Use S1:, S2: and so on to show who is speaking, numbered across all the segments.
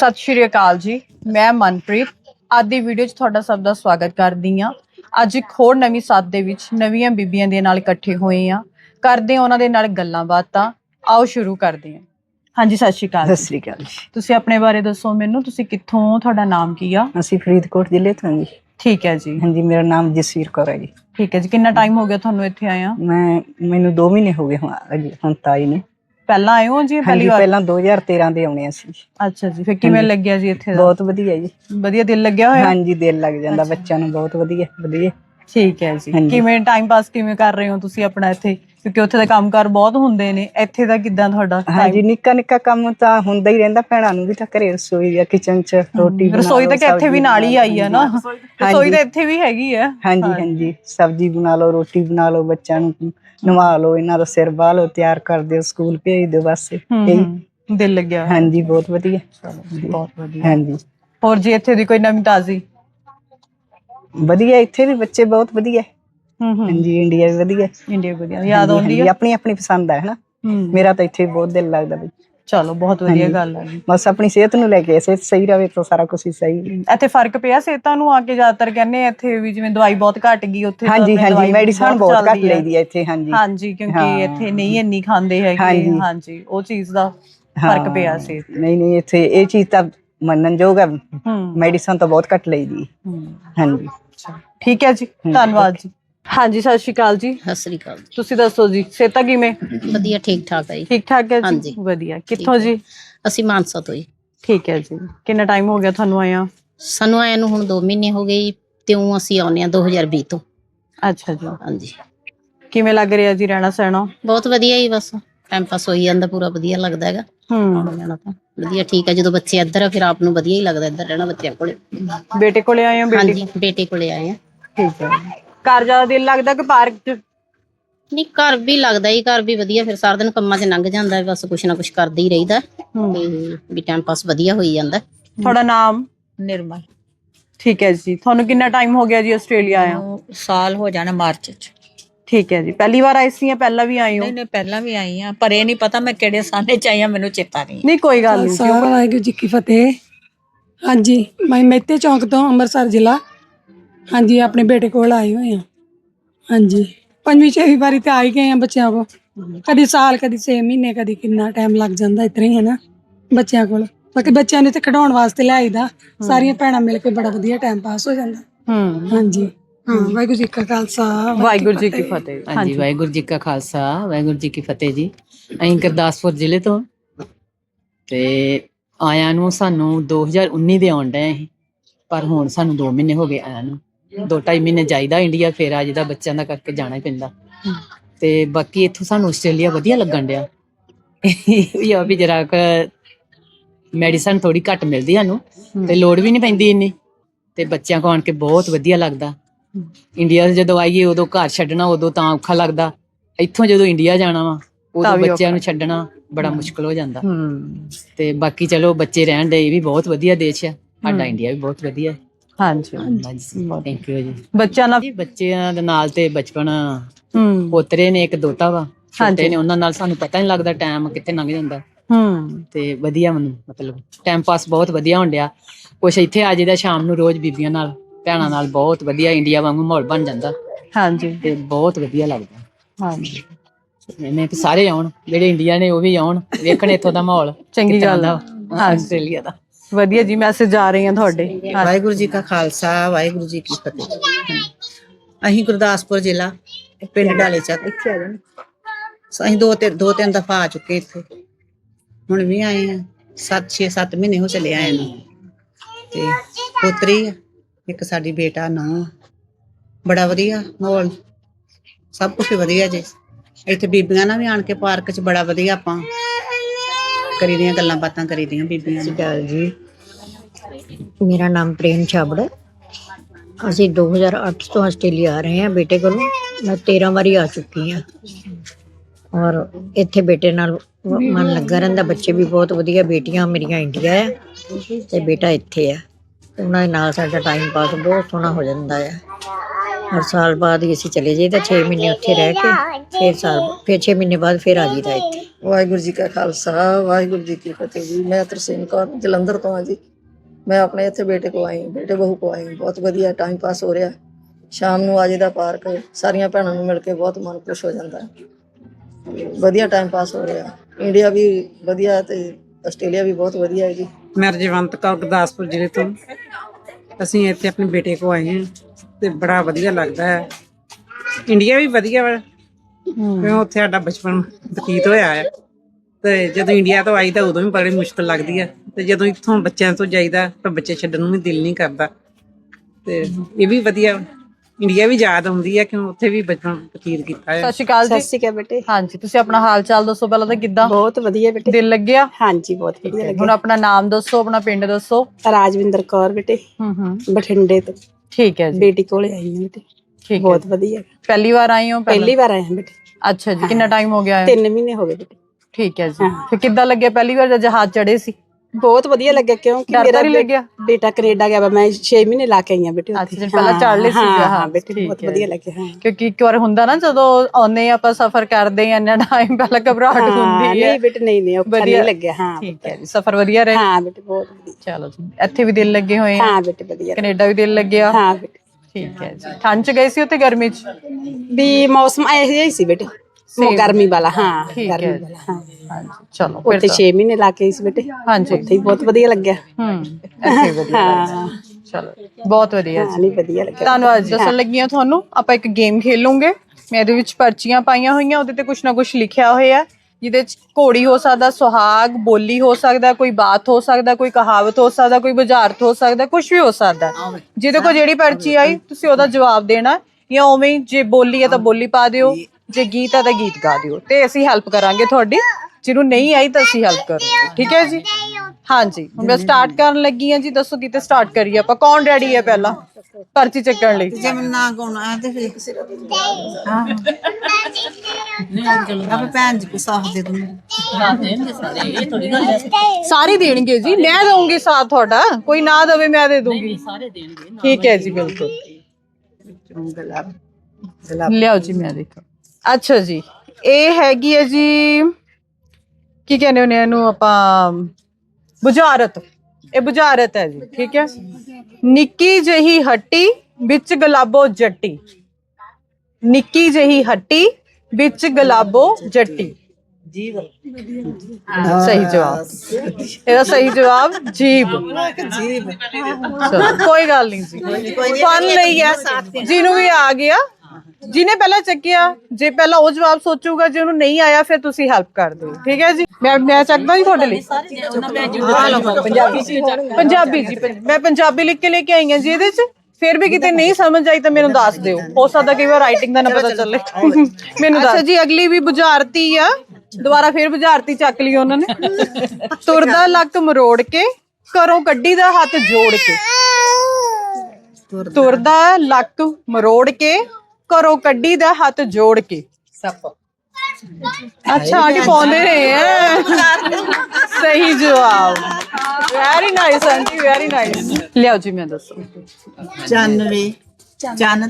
S1: ਸਤਿ ਸ਼੍ਰੀ ਅਕਾਲ ਜੀ ਮੈਂ ਮਨਪ੍ਰੀਤ। ਅੱਜ ਦੀ ਵੀਡੀਓ 'ਚ ਤੁਹਾਡਾ ਸਭ ਦਾ ਸਵਾਗਤ ਕਰਦੀ ਹਾਂ। ਅੱਜ ਇੱਕ ਹੋਰ ਨਵੀਂ ਸਾਥ ਦੇ ਵਿੱਚ ਨਵੀਆਂ ਬੀਬੀਆਂ ਦੇ ਨਾਲ ਇਕੱਠੇ ਹੋਏ ਹਾਂ। ਕਰਦੇ ਹਾਂ ਉਹਨਾਂ ਦੇ ਨਾਲ ਗੱਲਾਂ ਬਾਤਾਂ। ਆਓ ਸ਼ੁਰੂ ਕਰਦੇ ਹਾਂ। ਹਾਂਜੀ ਸਤਿ ਸ਼੍ਰੀ ਅਕਾਲ
S2: ਸਤਿ। ਸ੍ਰੀ ਅਕਾਲ ਜੀ।
S1: ਤੁਸੀਂ ਆਪਣੇ ਬਾਰੇ ਦੱਸੋ ਮੈਨੂੰ ਤੁਸੀਂ ਕਿੱਥੋਂ? ਤੁਹਾਡਾ ਨਾਮ ਕੀ ਆ?
S2: ਅਸੀਂ ਫਰੀਦਕੋਟ ਜ਼ਿਲ੍ਹੇ ਤੋਂ ਹਾਂ ਜੀ।
S1: ਠੀਕ ਹੈ ਜੀ।
S2: ਹਾਂਜੀ ਮੇਰਾ ਨਾਮ ਜਸਵੀਰ ਕੌਰ ਹੈ ਜੀ।
S1: ਠੀਕ ਹੈ ਜੀ ਕਿੰਨਾ ਟਾਈਮ ਹੋ ਗਿਆ ਤੁਹਾਨੂੰ ਇੱਥੇ ਆਇਆ?
S2: ਮੈਂ ਮੈਨੂੰ 2 ਮਹੀਨੇ ਹੋ ਗਏ ਹੁਣ ਅਜੇ ਹੁਣ ਤਾਈ ਨੇ।
S1: ਪਹਿਲਾਂ ਆਏ ਹੋ ਜੀ ਪਹਿਲੀ
S2: ਹਾਂਜੀ
S1: ਵਾਰ?
S2: ਪਹਿਲਾਂ 2013 ਦੇ ਆਉਣੇ ਅਸੀਂ।
S1: ਅੱਛਾ ਜੀ ਫਿਰ ਕਿਵੇਂ
S2: ਹਾਂਜੀ।
S1: ਲੱਗਿਆ ਜੀ ਇੱਥੇ ਦਾ?
S2: ਬਹੁਤ ਵਧੀਆ ਜੀ।
S1: ਵਧੀਆ ਦਿਲ ਲੱਗਿਆ ਹੋਇਆ?
S2: ਹਾਂਜੀ ਦਿਲ ਲੱਗ ਜਾਂਦਾ ਬੱਚਿਆਂ ਨੂੰ ਬਹੁਤ ਵਧੀਆ ਵਧੀਆ।
S1: ਠੀਕ ਹੈ ਜੀ।
S2: ਹਾਂਜੀ।
S1: ਕਿਵੇਂ ਟਾਈਮ ਪਾਸ ਕਿਵੇਂ ਕਰ ਰਹੇ ਹੋ ਤੁਸੀਂ ਆਪਣਾ ਇੱਥੇ? ਕਿਉਂਕਿ ਉੱਥੇ ਦਾ ਕੰਮਕਾਰ ਬਹੁਤ ਹੁੰਦੇ ਨੇ। ਇੱਥੇ ਦਾ ਕਿਦਾਂ ਤੁਹਾਡਾ time?
S2: ਹਾਂਜੀ ਨਿੱਕਾ ਨਿੱਕਾ ਕੰਮ ਤਾਂ ਹੁੰਦਾ ਹੀ ਰਹਿੰਦਾ। ਭੈਣਾਂ ਨੂੰ ਵੀ ਤਾਂ ਘਰੇ ਰਸੋਈ ਆ ਕਿਚਨ 'ਚ ਰੋਟੀ ਬਣਾ
S1: ਰਸੋਈ ਤਾਂ ਕਿ ਇੱਥੇ ਵੀ ਨਾਲ ਹੀ
S2: ਬਣਾ
S1: ਆਈ ਹੈ ਨਾ।
S2: ਲਓ।
S1: ਰਸੋਈ ਤਾਂ ਇੱਥੇ ਵੀ ਹੈਗੀ ਹੈ।
S2: ਹਾਂਜੀ ਹਾਂਜੀ। ਸਬਜ਼ੀ ਬਣਾ ਲਓ ਰੋਟੀ ਬਣਾ ਲਓ ਬੱਚਿਆਂ ਨੂੰ ਨਵਾ ਲਓ ਇਹਨਾਂ ਦਾ ਸਿਰ ਬਾਹ ਲਓ ਤਿਆਰ ਕਰ ਦਿਓ ਸਕੂਲ ਭੇਜ ਦਿਓ ਬਸ। ਇਹੀ।
S1: ਦਿਲ ਲੱਗਿਆ।
S2: ਹਾਂਜੀ ਬਹੁਤ ਵਧੀਆ।
S1: ਬਹੁਤ ਵਧੀਆ।
S2: ਹਾਂਜੀ।
S1: ਹੋਰ ਜੀ ਇੱਥੇ ਦੀ ਕੋਈ ਨਵੀਂ ਤਾਜ਼ੀ?
S2: ਵਧੀਆ ਇੱਥੇ ਵੀ ਬੱਚੇ ਬਹੁਤ ਵਧੀਆ।
S1: ਹੂੰ ਹੂੰ।
S2: ਹਾਂਜੀ ਇੰਡੀਆ ਵੀ ਵਧੀਆ।
S1: ਇੰਡੀਆ ਵਧੀਆ ਯਾਦ
S2: ਹਾਂਜੀ,
S1: ਆਉਂਦੀ
S2: ਹਾਂਜੀ,
S1: ਹੈ
S2: ਆਪਣੀ ਆਪਣੀ ਪਸੰਦ ਹੈ ਹਨਾ?
S1: ਹੂੰ।
S2: ਮੇਰਾ ਤਾਂ ਇੱਥੇ ਬਹੁਤ ਦਿਲ ਲੱਗਦਾ ਬਈ
S1: ਚਲੋ ਬਹੁਤ ਵਧੀਆ
S2: ਹਾਂਜੀ।
S1: ਗੱਲ ਹੈ ਜੀ।
S2: ਬਸ ਆਪਣੀ ਸਿਹਤ ਨੂੰ ਲੈ ਕੇ ਸਿਹਤ ਸਹੀ ਰਵੇ ਤਾਂ ਸਾਰਾ ਕੁਝ ਹੀ ਸਹੀ।
S1: ਇੱਥੇ ਫ਼ਰਕ ਪਿਆ ਸਿਹਤਾਂ ਨੂੰ ਆ ਕੇ ਜ਼ਿਆਦਾਤਰ ਕਹਿੰਦੇ ਆ ਇੱਥੇ ਵੀ ਜਿਵੇਂ ਦਵਾਈ ਬਹੁਤ ਘਟ ਗਈ ਉੱਥੇ ਤਾਂ
S2: ਹਾਂਜੀ
S1: ਆਪਣੇ
S2: ਹਾਂਜੀ ਮੈਡੀਸਨ ਬਹੁਤ ਘੱਟ
S1: ਚੱਲਦੀ ਹੈ।
S2: ਲਈਦੀ ਹੈ ਇੱਥੇ ਹਾਂਜੀ।
S1: ਹਾਂਜੀ ਕਿਉਂਕਿ। ਇੱਥੇ ਨਹੀਂ ਇੰਨੀ ਖਾਂਦੇ ਹੈਗੇ।
S2: ਹਾਂਜੀ।
S1: ਹਾਂਜੀ ਉਹ ਚੀਜ਼ ਦਾ ਫ਼ਰਕ
S2: ਹਾਂ,
S1: ਪਿਆ ਸੀ
S2: ਨਹੀਂ ਨਹੀਂ ਇੱਥੇ ਇਹ ਚੀਜ਼ ਤਾਂ ਮੰਨਣਯੋਗ ਹੈ।
S1: ਹੂੰ।
S2: ਮੈਡੀਸਨ ਤਾਂ ਬਹੁਤ ਘੱਟ ਲਈਦੀ ਹੈ।
S1: ਹੂੰ।
S2: ਹਾਂਜੀ।
S1: ਠੀਕ ਹੈ ਜੀ। ਧੰਨਵਾਦ ਜੀ। ਹਾਂਜੀ ਸਤਿ ਸ਼੍ਰੀ ਅਕਾਲ ਜੀ।
S3: ਸਤਿ ਸ੍ਰੀ ਅਕਾਲ ਜੀ।
S1: ਤੁਸੀਂ ਦੱਸੋ ਜੀ ਸਿਹਤਾਂ ਕਿਵੇਂ?
S3: ਵਧੀਆ ਠੀਕ ਠਾਕ ਹੈ ਜੀ।
S1: ਠੀਕ ਠਾਕ ਹੈ ਜੀ। ਵਧੀਆ। ਕਿੱਥੋਂ ਜੀ?
S3: ਅਸੀਂ ਮਾਨਸਾ ਤੋਂ ਜੀ।
S1: ਠੀਕ ਹੈ ਜੀ। ਕਿੰਨਾ ਟਾਈਮ ਹੋ ਗਿਆ ਤੁਹਾਨੂੰ ਆਇਆ?
S3: ਸਾਨੂੰ ਆਇਆ ਨੂੰ ਹੁਣ 2 ਮਹੀਨੇ ਹੋ ਗਏ ਜੀ, ਤਿਉਂ ਅਸੀਂ ਆਉਨੇ ਆ 2020 ਤੋਂ।
S1: ਅੱਛਾ ਜੀ।
S3: ਹਾਂਜੀ।
S1: ਕਿਵੇਂ ਲੱਗ ਰਿਹਾ ਜੀ ਰਹਿਣਾ ਸਹਿਣਾ
S3: ਬਹੁਤ ਵਧੀਆ ਜੀ ਬਸ। ਟਾਈਮ ਪਾਸ ਹੋਈ ਜਾਂਦਾ ਪੂਰਾ ਵਧੀਆ ਲੱਗਦਾ ਹੈਗਾ।
S1: ਹੂੰ।
S3: ਆਉਣਾ ਜਾਣਾ ਤਾਂ। ਵਧੀਆ ਠੀਕ ਹੈ ਜਦੋਂ ਬੱਚੇ ਇੱਧਰ ਆ ਫਿਰ ਆਪ ਨੂੰ ਵਧੀਆ ਹੀ ਲੱਗਦਾ ਇੱਧਰ ਰਹਿਣਾ ਬੱਚਿਆਂ ਕੋਲੇ।
S1: ਬੇਟੇ ਕੋਲੇ ਆਏ ਹੋ ਬੇਟੇ
S3: ਹਾਂਜੀ ਬੇਟੇ ਕੋਲੇ ਆਏ ਆ।
S1: ਠੀਕ ਹੈ। ਘਰ ਜ਼ਿਆਦਾ ਦਿਲ ਲੱਗਦਾ ਕਿ ਪਾਰਕ 'ਚ?
S3: ਨਹੀਂ ਘਰ ਵੀ ਲੱਗਦਾ ਹੀ ਘਰ ਵੀ ਵਧੀਆ ਫਿਰ ਸਾਰਾ ਦਿਨ ਕੰਮਾਂ 'ਚ ਲੰਘ ਜਾਂਦਾ ਹੈ, ਬਸ ਕੁਛ ਨਾ ਕੁਛ ਕਰਦੇ ਹੀ ਰਹੀਦਾ।
S1: ਹੂੰ।
S3: ਤੇ ਵੀ ਟਾਈਮ ਪਾਸ ਵਧੀਆ ਹੋਈ ਜਾਂਦਾ।
S1: ਤੁਹਾਡਾ ਨਾਮ?
S4: ਨਿਰਮਲ।
S1: ਠੀਕ ਹੈ ਜੀ। ਤੁਹਾਨੂੰ ਕਿੰਨਾ ਟਾਈਮ ਹੋ ਗਿਆ ਜੀ ਆਸਟ੍ਰੇਲੀਆ ਆਇਆ?
S4: ਨੂੰ ਸਾਲ ਹੋ ਜਾਣਾ ਮਾਰਚ ਚ।
S1: ਠੀਕ ਹੈ ਜੀ। ਪਹਿਲੀ ਵਾਰ ਆਏ ਸੀ ਜਾਂ ਪਹਿਲਾਂ ਵੀ ਆਏ ਹੋ?
S4: ਨਹੀਂ ਨਹੀਂ ਪਹਿਲਾਂ ਵੀ ਆਈ ਆ ਪਰ ਇਹ ਨਹੀਂ ਪਤਾ ਮੈਂ ਕਿਹੜੇ ਸਾਲੇ ਚ ਆਈ ਆ ਮੈਨੂੰ ਚੇਤਾ ਨਹੀਂ।
S1: ਨਹੀਂ ਕੋਈ ਗੱਲ ਨਹੀਂ
S5: ਖਾਲਸਾ ਵਾਹਿਗੁਰੂ ਜੀ ਕੀ ਫਤਿਹ। ਹਾਂਜੀ ਮੈਂ ਮੇਤੇ ਚੌਂਕ ਤੋਂ ਅੰਮ੍ਰਿਤਸਰ ਜ਼ਿਲ੍ਹਾ। ਹਾਂਜੀ ਆਪਣੇ ਬੇਟੇ ਕੋਲ ਆਏ ਹੋਏ ਹਾਂ। ਹਾਂਜੀ ਪੰਜਵੀਂ ਛੇਵੀਂ ਵਾਰੀ ਤੇ ਆ ਹੀ ਗਏ ਆ ਬੱਚਿਆਂ ਕੋ ਕਦੀ ਸਾਲ ਕਦੀ 6 ਮਹੀਨੇ ਕਦੀ ਕਿੰਨਾ ਟਾਈਮ ਲੱਗ ਜਾਂਦਾ ਇਤਨਾ ਹੀ ਹੈ ਨਾ ਬੱਚਿਆਂ ਕੋਲ। ਬਾਕੀ ਬੱਚਿਆਂ ਨੇ ਤੇ ਖਿਡਾਉਣ ਵਾਸਤੇ ਲਿਆਈਦਾ। ਸਾਰੀਆਂ ਭੈਣਾਂ ਮਿਲ ਕੇ ਬੜਾ ਵਧੀਆ ਟਾਈਮ ਪਾਸ ਹੋ ਜਾਂਦਾ।
S1: ਹੂੰ।
S5: ਹਾਂਜੀ। ਹਾਂ ਵਾਹਿਗੁਰੂ ਜੀ ਕਾ ਖਾਲਸਾ
S1: ਵਾਹਿਗੁਰੂ ਜੀ ਕੀ ਫਤਿਹ।
S6: ਹਾਂਜੀ ਵਾਹਿਗੁਰੂ ਜੀ ਕਾ ਖਾਲਸਾ ਵਾਹਿਗੁਰੂ ਜੀ ਕੀ ਫਤਿਹ ਜੀ। ਅਸੀਂ ਗੁਰਦਾਸਪੁਰ ਜ਼ਿਲ੍ਹੇ ਤੋਂ ਤੇ ਆਇਆਂ ਨੂੰ ਸਾਨੂੰ 2019 ਦੇ ਆਉਣ ਡਏ ਸੀ ਪਰ ਹੁਣ ਸਾਨੂੰ 2 ਮਹੀਨੇ ਹੋ ਗਏ ਆਇਆਂ ਨੂੰ। 2.5 ਮਹੀਨੇ ਜਾਈਦਾ ਇੰਡੀਆ ਫੇਰ ਆ ਜਿਹਦਾ ਬੱਚਿਆਂ ਦਾ ਕਰਕੇ ਜਾਣਾ ਹੀ ਪੈਂਦਾ। ਤੇ ਬਾਕੀ ਇੱਥੋਂ ਸਾਨੂੰ ਆਸਟ੍ਰੇਲੀਆ ਵਧੀਆ ਲੱਗਣ ਡਿਆ। ਇਹ ਆ ਵੀ ਜਰਾ ਮੈਡੀਸਨ ਥੋੜੀ ਘੱਟ ਮਿਲਦੀ ਸਾਨੂੰ। ਤੇ ਲੋੜ ਵੀ ਨਹੀਂ ਪੈਂਦੀ ਇੰਨੀ। ਤੇ ਬੱਚਿਆਂ ਕੋਲ ਆਣ ਕੇ ਬਹੁਤ ਵਧੀਆ ਲੱਗਦਾ। ਇੰਡੀਆ ਜਦੋਂ ਆਈਏ ਉਦੋਂ ਘਰ ਛੱਡਣਾ ਉਦੋਂ ਤਾਂ ਔਖਾ ਲੱਗਦਾ। ਇੱਥੋਂ ਜਦੋਂ ਇੰਡੀਆ ਜਾਣਾ ਵਾ ਉਦੋਂ ਬੱਚਿਆਂ। ਨੂੰ ਛੱਡਣਾ ਬੜਾ ਮੁਸ਼ਕਲ ਹੋ ਜਾਂਦਾ।
S1: ਹੂੰ।
S6: ਤੇ ਬਾਕੀ ਚਲੋ ਬੱਚੇ ਰਹਿਣ ਦੇ ਇਹ ਵੀ ਬਹੁਤ ਵਧੀਆ ਦੇਸ਼ ਆ। ਸਾਡਾ। ਇੰਡੀਆ ਵੀ ਬਹੁਤ ਵਧੀਆ। ਹੈ
S1: ਹਾਂਜੀ
S6: ਥੈਂਕ ਯੂ ਜੀ।
S1: ਬੱਚਿਆਂ ਨਾਲ
S6: ਬੱਚਿਆਂ ਦੇ ਨਾਲ ਤੇ ਬਚਪਨ
S1: ਹੂੰ।
S6: ਪੋਤਰੇ ਨੇ ਇੱਕ ਦੋਤਾ ਵਾ। ਛੋਟੇ ਨੇ ਉਹਨਾਂ ਨਾਲ ਸਾਨੂੰ ਪਤਾ ਨਹੀਂ ਲੱਗਦਾ ਟਾਈਮ ਕਿੱਥੇ ਲੰਘ ਜਾਂਦਾ।
S1: ਹੂੰ।
S6: ਤੇ ਵਧੀਆ ਮੈਨੂੰ ਮਤਲਬ ਟਾਈਮ ਪਾਸ ਬਹੁਤ ਵਧੀਆ ਹੋਣ ਡਿਆ। ਕੁਛ ਇੱਥੇ ਆ ਜਿਹਦਾ ਸ਼ਾਮ ਨੂੰ ਰੋਜ਼ ਬੀਬੀਆਂ ਨਾਲ। ਭੈਣਾਂ ਨਾਲ ਬਹੁਤ ਵਧੀਆ ਇੰਡੀਆ ਵਾਂਗੂ ਮਾਹੌਲ ਬਣ ਜਾਂਦਾ।
S1: ਹਾਂਜੀ।
S6: ਤੇ ਬਹੁਤ ਵਧੀਆ ਲੱਗਦਾ।
S1: ਹਾਂਜੀ।
S6: ਇਹਨੇ ਕਿ ਸਾਰੇ ਆਉਣ ਜਿਹੜੇ ਇੰਡੀਆ ਨੇ ਉਹ ਵੀ ਆਉਣ ਵੇਖਣ ਇੱਥੋਂ ਦਾ ਮਾਹੌਲ
S1: ਚੰਗੀ ਗੱਲ ਆ।
S6: ਆਸਟ੍ਰੇਲੀਆ ਦਾ।
S1: ਵਧੀਆ ਜੀ ਮੈਸੇਜ ਆ ਰਹੇ ਆ ਤੁਹਾਡੇ।
S7: ਵਾਹਿਗੁਰੂ ਜੀ ਕਾ ਖਾਲਸਾ ਵਾਹਿਗੁਰੂ ਜੀ ਕੀ ਫਤਿਹ। ਅਸੀਂ ਗੁਰਦਾਸਪੁਰ ਜ਼ਿਲ੍ਹਾ ਪਿੰਡ ਢਾਲੇ ਚੱਕ। ਇੱਥੇ ਆ ਜਾਣਾ ਅਸੀਂ ਦੋ ਤੇ ਦੋ ਤਿੰਨ ਦਫਾ ਆ ਚੁੱਕੇ ਇੱਥੇ। ਹੁਣ ਵੀ ਆਏ ਆ। 7 6 7 ਮਹੀਨੇ ਹੋ ਚਲੇ ਆਏ ਨੂੰ। ਤੇ ਪੋਤਰੀ ਆ। ਇੱਕ ਸਾਡੀ ਬੇਟਾ ਨਾ। ਬੜਾ ਵਧੀਆ ਮਾਹੌਲ। ਸਭ ਕੁਝ ਵਧੀਆ ਜੀ। ਇੱਥੇ ਬੀਬੀਆਂ ਨਾਲ ਵੀ ਆਣ ਕੇ ਪਾਰਕ 'ਚ ਬੜਾ ਵਧੀਆ ਆਪਾਂ ਕਰੀ ਦੀਆਂ ਗੱਲਾਂ ਬਾਤਾਂ ਕਰੀ ਦੀਆਂ ਬੀਬੀਆਂ ਨਾਲ
S8: ਸਤਿ ਜੀ। ਮੇਰਾ ਨਾਮ ਪ੍ਰੇਮ ਛਾਬੜਾ ਅਸੀਂ 2008 ਤੋਂ ਆਸਟ੍ਰੇਲੀਆ ਆ ਰਹੇ ਹਾਂ ਬੇਟੇ ਕੋਲੋਂ। ਮੈਂ 13 ਵਾਰੀ ਆ ਚੁੱਕੀ ਹਾਂ। ਔਰ ਇੱਥੇ ਬੇਟੇ ਨਾਲ ਮਨ ਲੱਗਾ ਰਹਿੰਦਾ। ਬੱਚੇ ਵੀ ਬਹੁਤ ਵਧੀਆ, ਬੇਟੀਆਂ ਮੇਰੀਆਂ ਇੰਡੀਆ ਆ ਤੇ ਬੇਟਾ ਇੱਥੇ ਆ ਉਹਨਾਂ ਦੇ ਨਾਲ ਸਾਡਾ ਟਾਈਮ ਪਾਸ ਬਹੁਤ ਸੋਹਣਾ ਹੋ ਜਾਂਦਾ ਹੈ ਹਰ ਸਾਲ ਬਾਅਦ ਹੀ ਅਸੀਂ ਚਲੇ ਜਾਈਦਾ 6 ਮਹੀਨੇ ਉੱਥੇ ਰਹਿ ਕੇ ਫਿਰ ਸਾਲ ਫਿਰ 6 ਮਹੀਨੇ ਬਾਅਦ ਫਿਰ ਆ ਜਾਈਦਾ ਇੱਥੇ।
S9: ਵਾਹਿਗੁਰੂ ਜੀ ਕਾ ਖਾਲਸਾ, ਵਾਹਿਗੁਰੂ ਜੀ ਕੀ ਫਤਿਹ ਜੀ। ਮੈਂ ਤਰਸੇਮ ਕੌਰ, ਜਲੰਧਰ ਤੋਂ ਹਾਂ ਜੀ। ਮੈਂ ਆਪਣੇ ਇੱਥੇ ਬੇਟੇ ਕੋ ਆਈ, ਬੇਟੇ ਬਹੂ ਕੋ ਆਈ। ਬਹੁਤ ਵਧੀਆ ਟਾਈਮ ਪਾਸ ਹੋ ਰਿਹਾ। ਸ਼ਾਮ ਨੂੰ ਆਜੇ ਦਾ ਪਾਰਕ। ਸਾਰੀਆਂ ਭੈਣਾਂ ਨੂੰ ਮਿਲ ਕੇ ਬਹੁਤ ਮਨ ਖੁਸ਼ ਹੋ ਜਾਂਦਾ। ਵਧੀਆ ਟਾਈਮ ਪਾਸ ਹੋ ਰਿਹਾ। ਇੰਡੀਆ ਵੀ ਵਧੀਆ ਹੈ ਤੇ ਆਸਟ੍ਰੇਲੀਆ ਵੀ ਬਹੁਤ ਵਧੀਆ ਹੈ ਜੀ।
S10: ਮੈਂ ਰਜਵੰਤ ਕੌਰ ਗੁਰਦਾਸਪੁਰ ਜ਼ਿਲ੍ਹੇ ਤੋਂ। ਅਸੀਂ ਇੱਥੇ ਆਪਣੇ ਬੇਟੇ ਕੋ ਆਏ ਹਾਂ ਤੇ ਬੜਾ ਵਧੀਆ ਲੱਗਦਾ ਹੈ। ਇੰਡੀਆ ਵੀ ਵਧੀਆ ਵਾ। ਕਿਉਂ ਉੱਥੇ ਸਾਡਾ ਬਚਪਨ ਬਤੀਤ ਹੋਇਆ ਹੈ। ਤੇ ਜਦੋਂ ਇੰਡੀਆ ਤੋਂ ਆਈਦਾ ਉਦੋਂ ਵੀ ਬੜੀ ਮੁਸ਼ਕਲ ਲੱਗਦੀ ਹੈ। ਤੇ ਜਦੋਂ ਇੱਥੋਂ ਬੱਚਿਆਂ ਤੋਂ ਜਾਈਦਾ ਤਾਂ ਬੱਚੇ ਛੱਡਣ ਨੂੰ ਵੀ ਦਿਲ ਨਹੀਂ ਕਰਦਾ। ਤੇ ਇਹ ਵੀ ਵਧੀਆ। ਇੰਡੀਆ ਵੀ ਯਾਦ ਆਉਂਦੀ ਹੈ ਕਿਉਂ ਉੱਥੇ ਵੀ ਬਚਪਨ ਬਤੀਤ ਕੀਤਾ ਹੈ
S1: ਸਤਿ ਸ਼੍ਰੀ ਅਕਾਲ ਜੀ।
S11: ਸਤਿ ਸ਼੍ਰੀ ਅਕਾਲ ਬੇਟੇ।
S1: ਹਾਂਜੀ ਤੁਸੀਂ ਆਪਣਾ ਹਾਲ ਚਾਲ ਦੱਸੋ ਪਹਿਲਾਂ ਤਾਂ ਕਿੱਦਾਂ?
S11: ਬਹੁਤ ਵਧੀਆ ਬੇਟੇ।
S1: ਦਿਲ ਲੱਗਿਆ?
S11: ਹਾਂਜੀ ਬਹੁਤ ਵਧੀਆ
S1: ਹੁਣ
S11: ਲੱਗਿਆ।
S1: ਆਪਣਾ ਨਾਮ ਦੱਸੋ ਆਪਣਾ ਪਿੰਡ ਦੱਸੋ।
S11: ਰਾਜਵਿੰਦਰ ਕੌਰ ਬੇਟੇ।
S1: ਹੂੰ ਹੂੰ।
S11: ਬਠਿੰਡੇ ਤੋਂ।
S1: ਠੀਕ ਹੈ ਜੀ।
S11: ਬੇਟੀ ਕੋਲੇ ਆਈ ਹਾਂ ਬੇਟੇ।
S1: ਠੀਕ ਹੈ
S11: ਬਹੁਤ ਵਧੀਆ।
S1: ਪਹਿਲੀ ਵਾਰ ਆਈ ਹੋ
S11: ਪਹਿਲੀ? ਵਾਰ ਆਏ ਹਾਂ ਬੇਟੇ।
S1: ਅੱਛਾ ਜੀ ਕਿੰਨਾ ਟਾਈਮ ਹੋ ਗਿਆ ਹੈ
S11: ਤਿੰਨ ਮਹੀਨੇ ਹੋ ਗਏ ਬੇਟੇ।
S1: ਠੀਕ ਹੈ ਜੀ।
S11: ਹਾਂ।
S1: ਫਿਰ ਕਿੱਦਾਂ ਲੱਗਿਆ ਪਹਿਲੀ ਵਾਰ? ਜਦ ਜਹਾਜ਼ ਚੜੇ ਸੀ।
S11: ਬਹੁਤ ਵਧੀਆ ਲੱਗਿਆ ਕਿਉਂਕਿ
S1: ਡਰ
S11: ਮੇਰਾ
S1: ਤਾਂ ਨਹੀਂ
S11: ਬੇ-
S1: ਲੱਗਿਆ?
S11: ਬੇਟਾ ਕੈਨੇਡਾ ਗਿਆ ਵਾ ਮੈਂ 6 ਮਹੀਨੇ ਲਾ ਕੇ ਆਈ ਹਾਂ ਬੇਟੇ
S1: ਅੱਛਾ ਜੀ, ਪਹਿਲਾਂ ਚੜ੍ਹ ਲਏ ਸੀ
S11: ਹਾਂ, ਹਾਂ ਬੇਟੇ ਬਹੁਤ
S1: ਹੈ।
S11: ਵਧੀਆ ਲੱਗਿਆ ਹਾਂ।
S1: ਕਿਉਂਕਿ ਇੱਕ ਵਾਰ ਹੁੰਦਾ ਨਾ ਜਦੋਂ ਆਉਂਦੇ ਹਾਂ ਆਪਾਂ ਸਫ਼ਰ ਕਰਦੇ ਹਾਂ ਇੰਨਾ ਟਾਈਮ ਪਹਿਲਾਂ ਘਬਰਾਹਟ
S11: ਹਾਂ,
S1: ਹੁੰਦੀ ਹੈ।
S11: ਨਹੀਂ ਬੇਟੇ ਨਹੀਂ ਨਹੀਂ ਔਖਾ
S1: ਵਧੀਆ।
S11: ਨਹੀਂ ਲੱਗਿਆ ਹਾਂ
S1: ਠੀਕ ਹੈ ਜੀ ਸਫ਼ਰ ਵਧੀਆ ਰਹੇ।
S11: ਹਾਂ ਬੇਟੇ ਬਹੁਤ ਵਧੀਆ।
S1: ਚਲੋ ਜੀ ਇੱਥੇ ਵੀ ਦਿਲ ਲੱਗੇ ਹੋਏ ਆ।
S11: ਹਾਂ ਬੇਟੇ ਵਧੀਆ।
S1: ਕੈਨੇਡਾ ਵੀ ਦਿਲ ਲੱਗਿਆ।
S11: ਹਾਂ ਬੇਟੇ।
S1: ਠੀਕ ਹੈ ਜੀ ਠੰਡ ਚ ਗਏ ਸੀ ਉੱਥੇ ਗਰਮੀ ਚ?
S11: ਵੀ ਮੌਸਮ ਇਹੋ ਜਿਹਾ ਹੀ ਸੀ ਬੇਟੇ।
S1: Same।
S11: ਗਰਮੀ ਵਾਲਾ ਹਾਂ
S1: ਠੀਕ
S11: ਗਰਮੀ। ਵਾਲਾ ਹਾਂ।
S1: ਹਾਂਜੀ ਚਲੋ ਫਿਰ
S11: ਉੱਥੇ
S1: ਤਾਂ
S11: 6 ਮਹੀਨੇ ਲਾ ਕੇ ਆਈ ਸੀ ਬੇਟੇ।
S1: ਹਾਂਜੀ।
S11: ਉੱਥੇ ਹੀ ਬਹੁਤ ਵਧੀਆ ਲੱਗਿਆ।
S1: ਹੂੰ ਇੱਥੇ ਵਧੀਆ
S11: ਹਾਂ
S1: ਚਲੋ ਬਹੁਤ ਵਧੀਆ
S11: ਹਾਂ
S1: ਜੀ।
S11: ਨਹੀਂ ਵਧੀਆ ਲੱਗਿਆ।
S1: ਧੰਨਵਾਦ ਜੀ ਦੱਸਣ ਲੱਗੀਆਂ ਤੁਹਾਨੂੰ ਆਪਾਂ ਇੱਕ ਗੇਮ ਖੇਲੂਗੇ। ਮੈਂ ਇਹਦੇ ਵਿੱਚ ਪਰਚੀਆਂ ਪਾਈਆਂ ਹੋਈਆਂ ਉਹਦੇ ਤੇ ਕੁਝ ਨਾ ਕੁਝ ਲਿਖਿਆ ਹੋਇਆ। ਜਿਹਦੇ ਚ ਘੋੜੀ ਹੋ ਸਕਦਾ ਸੁਹਾਗ ਬੋਲੀ ਹੋ ਸਕਦਾ ਕੋਈ ਬਾਤ ਹੋ ਸਕਦਾ ਕੋਈ ਕਹਾਵਤ ਹੋ ਸਕਦਾ ਕੋਈ ਬੁਝਾਰਤ ਹੋ ਸਕਦਾ ਕੁਝ ਵੀ ਹੋ ਸਕਦਾ। ਜਿਹਦੇ ਕੋਲ ਜਿਹੜੀ ਪਰਚੀ ਆਈ ਤੁਸੀਂ ਉਹਦਾ ਜਵਾਬ ਦੇਣਾ। ਜਾਂ ਉਵੇਂ ਹੀ ਜੇ ਬੋਲੀ ਹੈ ਤਾਂ ਬੋਲੀ ਪਾ ਦਿਓ। ਜੇ ਗੀਤ ਹੈ ਤਾਂ ਗੀਤ ਗਾ ਦਿਓ ਤੇ ਅਸੀਂ ਹੈਲਪ ਕਰਾਂਗੇ ਤੁਹਾਡੀ। ਜਿਹਨੂੰ ਨਹੀਂ ਆਈ ਤਾਂ ਅਸੀਂ ਹੈਲਪ ਕਰਾਂਗੇ ਠੀਕ ਹੈ ਜੀ? ਹਾਂਜੀ ਹੁਣ ਮੈਂ ਸਟਾਰਟ ਕਰਨ ਲੱਗੀ ਹਾਂ ਜੀ ਦੱਸੋ ਕਿਤੇ ਸਟਾਰਟ ਕਰੀਏ ਆਪਾਂ। ਕੌਣ ਰੈਡੀ ਹੈ ਪਹਿਲਾਂ? ਪਰਚੀ ਚੱਕਣ ਲਈ।
S7: ਜੇ ਮੈਨੂੰ ਨਾ ਗਾਉਣਾ ਤੇ ਫਿਰ ਕਿਸੇ ਦਾ ਹਾਂ ਆਪੇ ਭੈਣ ਜੀ ਕੋ ਸਾਥ ਦੇ ਦੂੰਗੀ
S1: ਸਾਰੇ ਦੇਣਗੇ ਜੀ ਮੈਂ ਦਊਂਗੀ ਸਾਥ ਤੁਹਾਡਾ। ਕੋਈ ਨਾ ਦਵੇ ਮੈਂ ਦੇ ਦੂੰਗੀ
S6: ਸਾਰੇ ਦੇਣਗੇ
S1: ਠੀਕ ਹੈ ਜੀ ਬਿਲਕੁਲ। ਲਿਆਓ ਜੀ ਮੈਂ ਦੇਖਾਂ। ਅੱਛਾ ਜੀ। ਇਹ ਹੈਗੀ ਹੈ ਜੀ ਕੀ ਕਹਿੰਦੇ ਹੁੰਦੇ ਆ ਇਹਨੂੰ ਆਪਾਂ? ਬੁਝਾਰਤ। ਇਹ ਬੁਝਾਰਤ ਹੈ ਜੀ ਠੀਕ ਹੈ? ਨਿੱਕੀ ਜਹੀ ਹੱਟੀ ਵਿੱਚ ਗੁਲਾਬੋ ਜੱਟੀ। ਨਿੱਕੀ ਜਹੀ ਹੱਟੀ ਵਿੱਚ ਗੁਲਾਬੋ ਜੱਟੀ। ਸਹੀ ਜਵਾਬ। ਇਹਦਾ ਸਹੀ ਜਵਾਬ ਜੀਬ ਕੋਈ ਗੱਲ ਨਹੀਂ ਜੀ। ਫਨ ਲਈ ਹੈ। ਜਿਹਨੂੰ ਵੀ ਆ ਗਿਆ ਜਿਹਨੇ ਪਹਿਲਾਂ ਚੱਕਿਆ ਜੇ ਪਹਿਲਾਂ ਉਹ ਜਵਾਬ ਸੋਚੂਗਾ ਜੇ ਉਹਨੂੰ ਨਹੀਂ ਆਇਆ ਫਿਰ ਤੁਸੀਂ ਹੈਲਪ ਕਰ ਦਿਓ। ਠੀਕ ਹੈ ਜੀ? ਮੈਂ ਮੈਂ ਚੱਕਦਾ ਜੀ ਤੁਹਾਡੇ ਲਈ? ਪੰਜਾਬੀ ਜੀ ਮੈਂ ਪੰਜਾਬੀ ਲਿਖ ਕੇ ਲੈ ਕੇ ਆਈ ਹਾਂ ਜੀ ਇਹਦੇ ਚ। ਫਿਰ ਵੀ ਕਿਤੇ ਨਹੀਂ ਸਮਝ ਆਈ ਤਾਂ ਮੈਨੂੰ ਦੱਸ ਦਿਓ। ਹੋ ਸਕਦਾ ਕਈ ਵਾਰ ਰਾਈਟਿੰਗ ਦਾ ਨਾ ਪਤਾ ਚੱਲੇ। ਮੈਨੂੰ ਦੱਸ ਅੱਛਾ ਜੀ ਅਗਲੀ ਵੀ ਬੁਝਾਰਤੀ ਆ। ਦੁਬਾਰਾ ਫਿਰ ਬੁਝਾਰਤੀ ਚੱਕ ਲਈ ਉਹਨਾਂ ਨੇ। ਤੁਰਦਾ ਲੱਕ ਮਰੋੜ ਕੇ ਘਰੋਂ ਕੱਢੀ ਦਾ ਹੱਥ ਜੋੜ ਕੇ। ਤੁਰਦਾ ਲੱਕ ਮਰੋੜ ਕੇ ਘਰੋਂ ਕੱਢੀ ਦਾ ਹੱਥ ਜੋੜ ਕੇ।
S7: ਸੱਪ।
S1: ਅੱਛਾ ਆਂਟੀ ਪਾਉਂਦੇ ਰਹੇ ਆ ਸਹੀ ਜਵਾਬ। Very nice aunty very nice ਲਿਆਓ ਜੀ ਮੈਂ ਦੱਸੋ।
S7: ਚਾਨਵੇ ਚੰਨ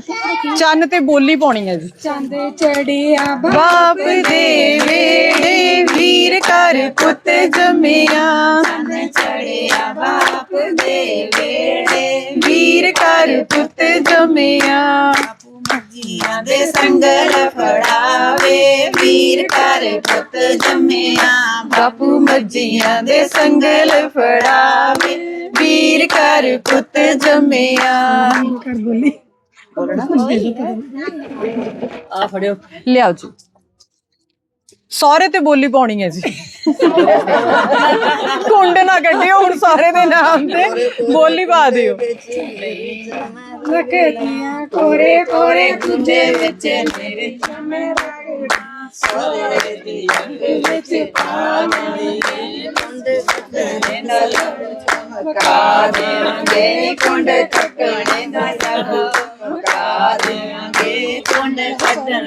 S1: ਚੰਨ ਤੇ ਬੋਲੀ ਪਾਉਣੀ ਹੈ ਜੀ।
S5: ਚਾਂਦੇ ਚੜਿਆ
S1: ਬਾਪ ਦੇ ਵੇੜੇ ਵੀਰ ਕਰ ਪੁੱਤ ਜੰਮਿਆ। ਚੜਿਆ ਬਾਪ ਦੇ ਵੇੜੇ ਵੀਰ ਕਰ ਪੁੱਤ ਜੰਮਿਆ।
S7: ਜੀਆਂ ਦੇ ਸੰਗਲ ਫੜਾਵੇ ਵੀਰ ਕਰ ਪੁੱਤ ਜੰਮਿਆ।
S1: ਬਾਪੂ ਮੱਜੀਆਂ ਦੇ ਸੰਗਲ ਫੜਾਵੇ ਵੀਰ ਕਰ ਪੁੱਤ ਜੰਮਿਆ।
S6: ਆ ਫੜਿਓ।
S1: ਲਿਆਓ ਜੀ। ਸਾਰੇ ਤੇ ਬੋਲੀ ਪਾਉਣੀ ਹੈ ਜੀ। ਕੁੰਡ ਨਾ ਕੱਢਿਓ ਹੁਣ ਸਾਰੇ ਦੇ ਨਾਮ ਤੇ ਬੋਲੀ ਪਾ ਦਿਓ।
S5: ਲਖਤੀਆਂ ਕੋਰੇ ਕੋਰੇ ਤੁਝੇ ਵਿੱਚ ਮੇਰੇ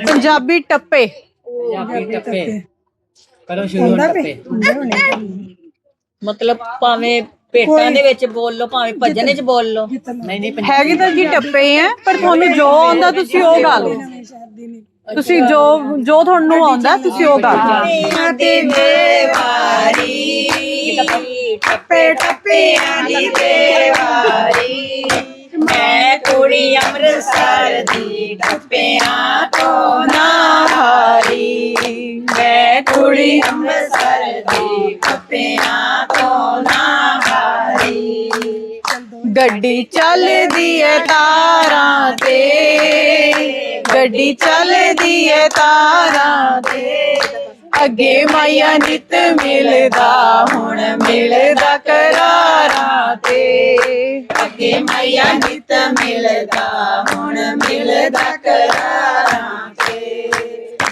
S1: ਪੰਜਾਬੀ ਟੱਪੇ।
S6: ਪੰਜਾਬੀ ਟੱਪੇ। ਕਰੋ ਸ਼ੁਰੂ ਟੱਪੇ। ਮਤਲਬ ਭਾਵੇਂ
S12: ਭੇਟਾਂ ਦੇ ਵਿੱਚ ਬੋਲ ਲਓ ਭਾਵੇਂ ਭਜਨ ਵਿੱਚ ਬੋਲ ਲਓ। ਨਹੀਂ ਨਹੀਂ
S1: ਹੈਗੇ ਤਾਂ ਜੀ ਟੱਪੇ ਆ ਪਰ ਤੁਹਾਨੂੰ ਜੋ ਆਉਂਦਾ ਤੁਸੀਂ ਉਹ ਗਾ ਲਓ। ਤੁਸੀਂ ਜੋ ਜੋ ਤੁਹਾਨੂੰ ਆਉਂਦਾ ਤੁਸੀਂ ਉਹ ਗਾ ਲਓ।
S12: ਟੱਪੇ ਟੱਪਿਆਂ ਦੀ ਦੇਵਾਰੀ। ਮੈਂ ਕੁੜੀ ਅੰਮ੍ਰਿਤਸਰ ਦੀ ਟੱਪਿਆਂ ਤੋਂ ਨਾ ਹਾਰੀ। ਮੈਂ ਕੁੜੀ ਅੰਮ੍ਰਿਤਸਰ ਦੀ ਟੱਪਿਆਂ ਤੋਂ ਨਾ ਹਾਰੀ।
S1: ਗੱਡੀ ਚੱਲਦੀ ਏ ਤਾਰਾਂ ਤੇ, ਗੱਡੀ ਚੱਲਦੀ ਏ ਤਾਰਾਂ ਤੇ। ਅੱਗੇ ਮਾਇਆ ਨਿਤ ਮਿਲਦਾ, ਹੁਣ ਮਿਲਦਾ ਕਰਾਰਾਂ ਤੇ। ਅੱਗੇ ਮਾਇਆ ਨਿਤ ਮਿਲਦਾ, ਹੁਣ ਮਿਲਦਾ ਕਰਾਰਾਂ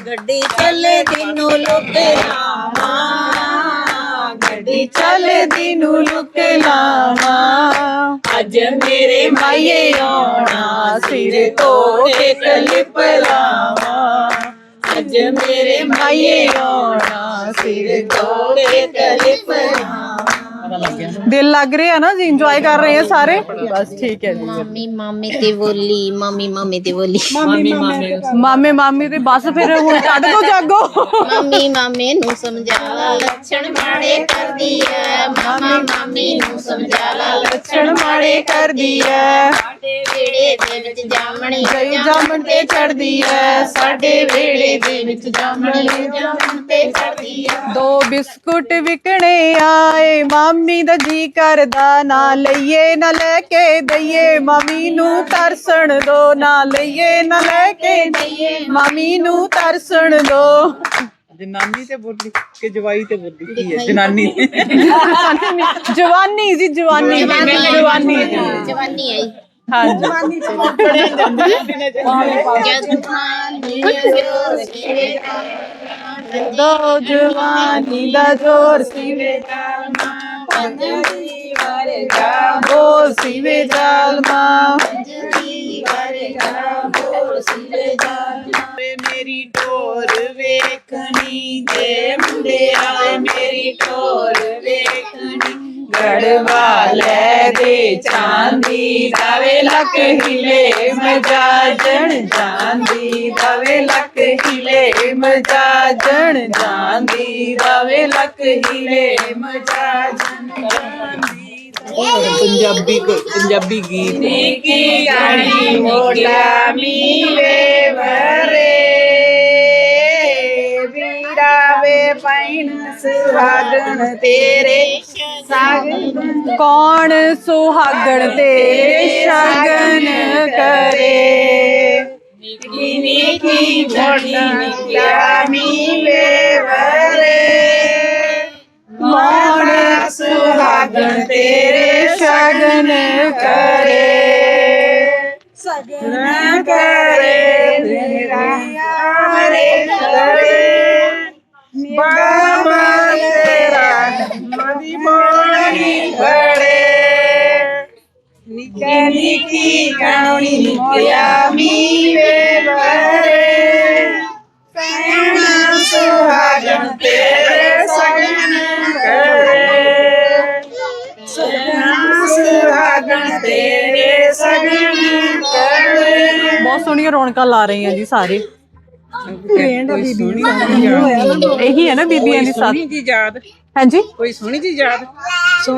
S12: ਗੱਡੀ ਚੱਲੇ ਦਿਨੋਂ ਲੁੱਟ ਲਾਵਾਂ,
S1: ਗੱਡੀ ਚੱਲਦੀ ਨੂੰ ਲੁਕ ਲਾਵਾਂ।
S12: ਅੱਜ ਮੇਰੇ
S1: ਮਾਈਏ ਆਉਣਾ, ਸਿਰ ਤੋਂ ਕੇ ਕਲਿਪ ਲਾਵਾਂ।
S12: ਅੱਜ ਮੇਰੇ
S1: ਮਾਈਏ ਆਉਣਾ, ਸਿਰ ਤੋਂ ਕੇ ਕਲਿਪ ਲਾਵਾਂ। ਦਿਲ ਲੱਗ ਰਿਹਾ ਨਾ ਜੀ ਇੰਜੋਏ ਕਰ ਰਹੇ ਆ ਸਾਰੇ। ਬਸ ਠੀਕ ਹੈ ਜੀ।
S13: ਮਾਮੀ ਮਾਮੇ ਤੇ ਬੋਲੀ ਮਾਮੀ ਮਾਮੇ ਤੇ ਬੋਲੀ।
S12: ਮਾਮੀ ਮਾਮੇ
S1: ਮਾਮੇ। ਮਾਮੀ। ਤੇ ਬਸ ਫਿਰ ਹੁਣ ਕੱਢ ਦੋ ਜਾਗੋ।
S13: ਮਾਮੀ ਮਾਮੇ ਨੂੰ ਸਮਝਾ ਲਾ ਲੱਛਣ ਮਾੜੇ ਕਰਦੀ ਐ। ਮਾਮਾ ਮਾਮੀ ਨੂੰ ਸਮਝਾ ਲਾ
S1: ਲੱਛਣ ਮਾੜੇ ਕਰਦੀ ਐ।
S13: ਸਾਡੇ ਵੇੜੇ ਦੇ ਵਿੱਚ ਜਾਮਣੀ
S1: ਗਈ ਜਾਮਣ ਤੇ ਚੜਦੀ ਐ ਸਾਡੇ ਵੇੜੇ ਦੇ ਵਿੱਚ ਜਾਮਣ।
S13: ਜਾਮਣ ਤੇ ਚੜਦੀ ਐ।
S1: ਦੋ ਬਿਸਕੁਟ ਵਿਕਣੇ ਆਏ ਮਾਮੀ ਦਾ ਜੀ ਕਰਦਾ ਨਾ ਲਈਏ ਨਾ ਲੈ ਕੇ ਦਈਏ। ਮਾਮੀ ਨੂੰ ਤਰਸਣ ਦੋ ਨਾ ਲਈਏ ਨਾ ਲੈ ਕੇ ਦਈਏ। ਮਾਮੀ ਨੂੰ ਤਰਸਣ ਦੋ।
S10: ਜਨਾਨੀ ਤੇ ਬੋਲੀ ਕਿ ਜਵਾਈ ਤੇ ਬੋਲੀ? ਕੀ ਹੈ ਜਨਾਨੀ?
S1: ਜਵਾਨੀ। ਜੀ ਜਵਾਨੀ। ਜਵਾਨੀ।
S13: ਜਵਾਨੀ ਆਈ।
S1: ਹਾਂਜੀ। ਦੋ ਜਵਾਨੀ ਦਾ ਜੋਰ ਸੀਵੇ ਜਾਲਮਾ ਪੰਜਰੀ ਵਰਗਾ ਬੋਲ ਸੀਵੇ ਜਾਲਮਾ।
S10: ਮੇਰੀ ਟੋਰ ਵੇਖਣੀ ਜੇ ਮੁੰਡਿਆ ਮੇਰੀ ਟੋਰ ਵੇਖਣੀ
S1: ਗੜਵਾਲੇ ਦੇ ਚਾਂਦੀ ਦਵੇ ਲੱਕ ਹਿਲੇ ਮਜਾਜਣ ਜਾਂਦੀ ਦਵੇ ਲੱਕ ਹਿਲੇ ਮਜਾਜਣ ਜਾਂਦੀ ਦਵੇ ਲੱਕ ਹਿਲੇ ਮਜਾਜਣ
S10: ਪੰਜਾਬੀ ਪੰਜਾਬੀ ਗੀਤ।
S1: ਕੀ ਗਾਣੀ ਮੋਟਾ ਮੀਲੇ ਵਰੇ। ਵੀਰਾ ਵੇ ਪੈਣ ਸੁਹਾਗਣ ਤੇਰੇ। ਸਾਗਣ ਕੌਣ ਸੁਹਾਗਣ ਤੇਰੇ ਸ਼ਗਨ ਕਰੇ। ਨਿੱਕੀ ਨਿੱਕੀ ਮੋਟਾ ਮੀਲੇ ਵਰੇ ਕੌਣ ਸੁਹਾਗਣ ਤੇਰੇ ਸ਼ਗਨ ਕਰੇ। ਸਗਨ ਕਰੇ, ਤੇਰਾ ਯਾਰੇ ਕਰੇ ਤੇਰੇ ਸਗਨ ਕਰੇ। ਤੇਰੇ ਸਗਨ ਕਰੇ। ਬਹੁਤ ਸੋਹਣੀਆਂ ਰੌਣਕਾਂ ਲਾ ਰਹੇ ਆ ਜੀ ਸਾਰੇ ਇਹੀ ਹੈ ਨਾ ਬੀਬੀਆਂ ਦੀ ਸਾਥ
S10: ਜੀ ਯਾਦ।
S1: ਹਾਂਜੀ?
S10: ਕੋਈ ਸੋਹਣੀ ਜੀ ਯਾਦ।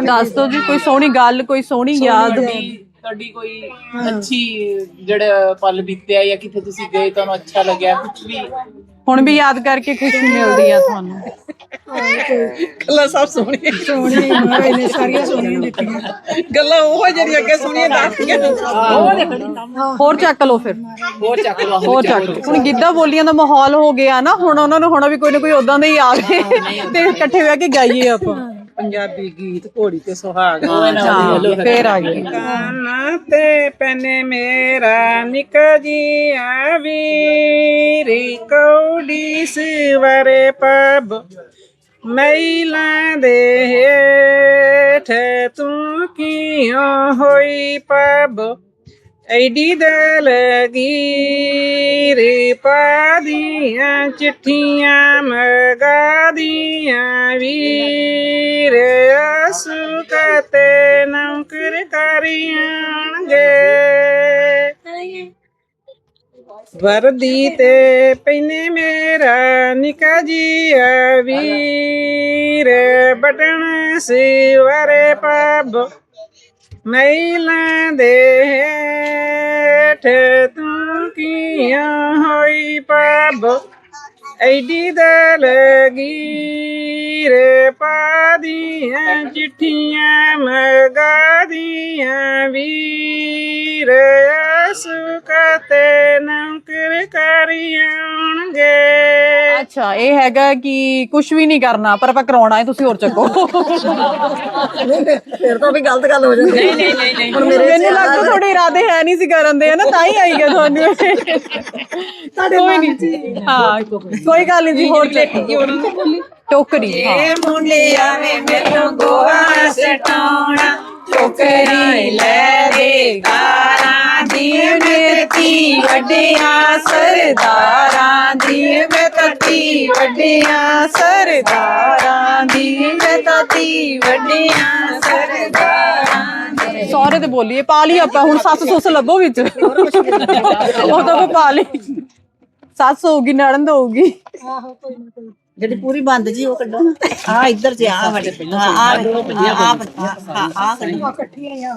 S1: ਦੱਸ ਦਿਓ ਜੀ ਕੋਈ ਸੋਹਣੀ ਗੱਲ ਕੋਈ ਸੋਹਣੀ ਯਾਦ
S14: ਤੁਹਾਡੀ ਕੋਈ ਅੱਛੀ ਜਿਹੜਾ ਪਲ ਬੀਤਿਆ ਜਾਂ ਕਿਤੇ ਤੁਸੀਂ ਗਏ ਤੁਹਾਨੂੰ ਅੱਛਾ ਲੱਗਿਆ ਕੁਝ ਵੀ?
S1: ਹੁਣ ਵੀ ਯਾਦ ਕਰਕੇ ਖੁਸ਼ੀ ਮਿਲਦੀ ਆ ਤੁਹਾਨੂੰ।
S10: ਗੱਲਾਂ ਸਭ ਸੋਹਣੀਆਂ। ਸੋਹਣੀਆਂ ਮਹਾਰਾਜ ਨੇ ਸਾਰੀਆਂ ਸੋਹਣੀਆਂ ਦਿੱਤੀਆਂ। ਗੱਲਾਂ ਉਹ ਜਿਹੜੀਆਂ ਅੱਗੇ ਸੋਹਣੀਆਂ ਦੱਸਦੀਆਂ
S1: ਹੋਰ ਚੱਕ ਲਓ ਫਿਰ।
S14: ਹੋਰ ਚੱਕ ਲਓ
S1: ਹੋਰ ਚੱਕ ਲਓ। ਹੁਣ ਗਿੱਧਾ ਬੋਲੀਆਂ ਦਾ ਮਾਹੌਲ ਹੋ ਗਿਆ ਨਾ ਹੁਣ ਉਹਨਾਂ ਨੂੰ ਹੁਣ ਵੀ ਕੋਈ ਨਾ ਕੋਈ ਉਦਾਂ ਦਾ ਹੀ ਆ ਗਏ ਤੇ ਇਕੱਠੇ ਬਹਿ ਕੇ ਗਾਈਏ ਆਪਾਂ।
S10: ਪੰਜਾਬੀ ਗੀਤ ਘੋੜੀ ਤੇ ਸੁਹਾਗ
S1: ਫੇਰ ਆ ਗਏ
S10: ਕਾਨਾ ਤੇ ਪੈਨੇ ਮੇਰਾ ਨਿਕ ਜੀ ਆਵੀਰੀ ਕੌਡੀ ਸਵਰੇ ਪਬ ਮੈਲਾਂ ਦੇ ਹੇਠ ਤੂੰ ਕਿਉਂ ਹੋਈ ਪਬ? ਐਡੀ ਦਲ ਗੀਰ ਦੀਆਂ ਚਿੱਠੀਆਂ ਮਗਾਦੀਆਂ ਵੀਰ। ਅਸੁਕਤੇ ਕਰੀਆਣਗੇ ਵਰਦੀ ਤੇ ਪੈਨੇ ਮੇਰਾ ਨਿਕਾ ਜੀ ਆ ਵੀਰ। ਬਟਨ ਸਿਵਰੇ ਪਬ ਮੈਲਾਂ ਦੇ ਹੇਠ ਤੂੰ ਕੀਆਂ ਹੋਈ ਪਬ। ਐਡੀ ਦਾ ਲਗੀ ਰੇ ਪਾਦੀਆਂ ਚਿੱਠੀਆਂ ਮਗਾਦੀਆਂ ਵੀਰ। ਸੁਕਤੇ ਨੌਕਰ ਕਰੀਆਣਗੇ
S1: ਅੱਛਾ ਇਹ ਹੈਗਾ ਕਿ ਕੁਝ ਵੀ ਨਹੀਂ ਕਰਨਾ ਪਰ ਆਪਾਂ ਕਰਾਉਣਾ ਹੈ ਤੁਸੀਂ ਹੋਰ ਚੱਕੋ।
S9: ਫਿਰ ਤਾਂ ਵੀ ਗਲਤ ਗੱਲ ਹੋ ਜਾਂਦੀ ਨਹੀਂ ਨਹੀਂ ਨਹੀਂ ਹੁਣ ਮੇਰੇ
S1: ਮੈਨੂੰ ਲੱਗਦਾ ਤੁਹਾਡੇ ਇਰਾਦੇ ਹੈ ਨਹੀਂ ਸੀ ਕਰਨ ਦੇ ਹਨਾ? ਤਾਂ ਹੀ ਆਈ ਗਿਆ ਤੁਹਾਨੂੰ ਕੋਈ ਨਹੀਂ। ਹਾਂ ਕੋਈ ਗੱਲ ਨਹੀਂ ਜੀ ਹੋਰ ਚੱਕੋ ਟੋਕਰੀ ਹਾਂ
S10: ਮੁੰਡਿਆ ਵੇ ਮੈਨੂੰ ਗੋਹਾ ਸਟਾਉਣਾ ਟੋਕਰੀ ਲੈ ਦੇ ਗਾਰਾਂ ਦੀ ਮੇਤੀ ਵੱਡੀਆਂ ਸਰਦਾਰਾਂ ਦੀ ਮੈਂ ਤਤੀ ਵੱਡੀਆਂ ਸਰਦਾਰਾਂ ਦੀ ਮੈਂ ਤਤੀ ਵੱਡੀਆਂ ਸਰਦਾਰਾਂ ਦੀ
S1: ਸਹੁਰੇ ਤੇ ਬੋਲੀਏ ਪਾ ਲਈ ਆਪਾਂ ਹੁਣ ਸੱਸ ਸੁੱਸ ਲੱਭੋ ਵਿੱਚ ਉਹ ਤਾਂ ਆਪਾਂ ਪਾ ਲਈ ਸੱਸ ਹੋਊਗੀ ਨੜਨ ਹੋਊਗੀ
S7: ਜਿਹੜੀ ਪੂਰੀ ਬੰਦ ਜੀ ਉਹ ਕੱਢੋ ਆ ਇੱਧਰ ਤੇ ਆ ਵੜੇ ਆ ਆ ਆ ਆ ਆ ਇਕੱਠੀਆਂ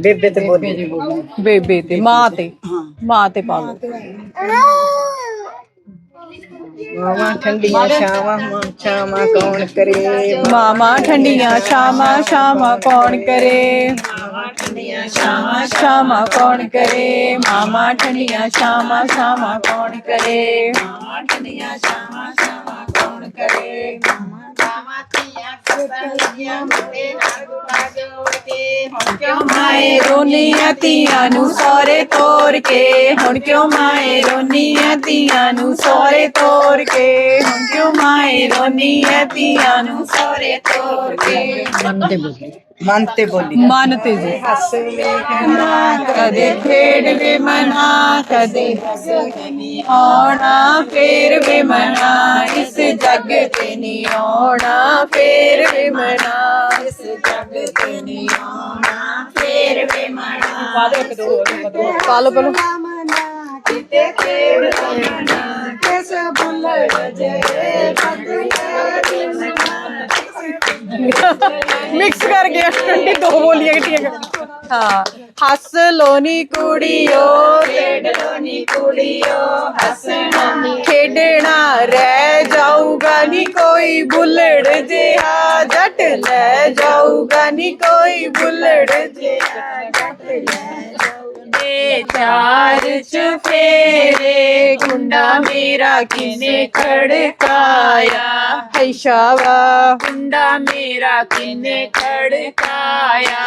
S7: ਬੇਬੇ ਤੇ ਬੋਲੀ।
S1: ਬੇਬੇ ਤੇ ਮਾਂ ਤੇ। ਮਾਂ ਤੇ ਪਾ ਲਓ।
S9: ਮਾਵਾ ਠੰਡੀਆਂ ਛਾਵਾਂ ਮਾਂ ਛਾਵਾਂ ਕੌਣ ਕਰੇ?
S1: ਮਾਮਾ ਠੰਡੀਆਂ ਸ਼ਾਮਾਂ ਸ਼ਾਮਾਂ ਕੌਣ ਕਰੇ? ਸ਼ਾਮਾਂ ਸ਼ਾਮਾਂ ਕੌਣ ਕਰੇ? ਮਾਮਾ ਠੰਡੀਆਂ ਸ਼ਾਮਾਂ ਸ਼ਾਮਾਂ ਕੌਣ ਕਰੇ? ਕਿਉਂ ਮਾਏ ਰੋਨੀਆਂ ਧੀਆਂ ਨੂੰ ਸੋਰੇ ਤੋਰ ਕੇ? ਹੁਣ ਕਿਉਂ ਮਾਏ ਰੋਨੀਆਂ ਧੀਆਂ ਨੂੰ ਸੋਰੇ ਤੋਰ ਕੇ? ਹੁਣ ਕਿਉਂ ਮਾਏ ਰੋਨੀਆਂ ਧੀਆਂ ਨੂੰ ਸੋਰੇ ਤੋਰ ਕੇ?
S7: ਮਨ ਤੇ ਬੋਲੀ
S1: ਮਨ ਤੇ ਜੀ। ਹੱਸ ਵੇਖਣਾ ਕਦੇ ਖੇਡ ਵੇ ਮਨਾ ਕਦੇ ਹੱਸ ਕੇ ਨੀ ਆਉਣਾ ਫੇਰ ਵੇ ਮਨਾ ਇਸ ਜੱਗ ਤੇ ਨੀ ਆਉਣਾ ਫੇਰ ਵੇ ਮਨਾ ਇਸ ਜੱਗ ਤੇ ਨੀ ਆਉਣਾ ਫੇਰ ਵੇ ਮਨਾ। ਪਾ ਦੋ ਇੱਕ ਦੋ ਕਿਤੇ ਖੇਡ ਮਨਾ ਕਿਸ ਬੁੱਲੜ ਜੇ ਮਿਕਸ ਕਰ ਗਿਆ 22 ਬੋਲੀਆਂ ਕਿਟੀਆਂ ਹਾਂ। ਹੱਸ ਲੋਨੀ ਕੁੜੀਓ, ਖੇਡ ਲੋਨੀ ਕੁੜੀਓ ਹੱਸਣਾ ਨੀ ਖੇਡਣਾ ਰਹਿ ਜਾਊਗਾ ਨੀ ਕੋਈ ਬੁੱਲੜ ਜਿਹਾ, ਜੱਟ ਲੈ ਜਾਊਗਾ ਨੀ ਕੋਈ ਬੁੱਲੜ ਜਿਹਾ, ਜੱਟ ਲੈ ਦੇ ਚਾਰ ਚਫੇਰੇ ਗੁੰਡਾ ਮੇਰਾ ਕਿਨੇ ਖੜਕਾਇਆ? ਹੈ ਸ਼ਾਵਾ ਗੁੰਡਾ ਮੇਰਾ ਕਿਨੇ ਖੜਕਾਇਆ?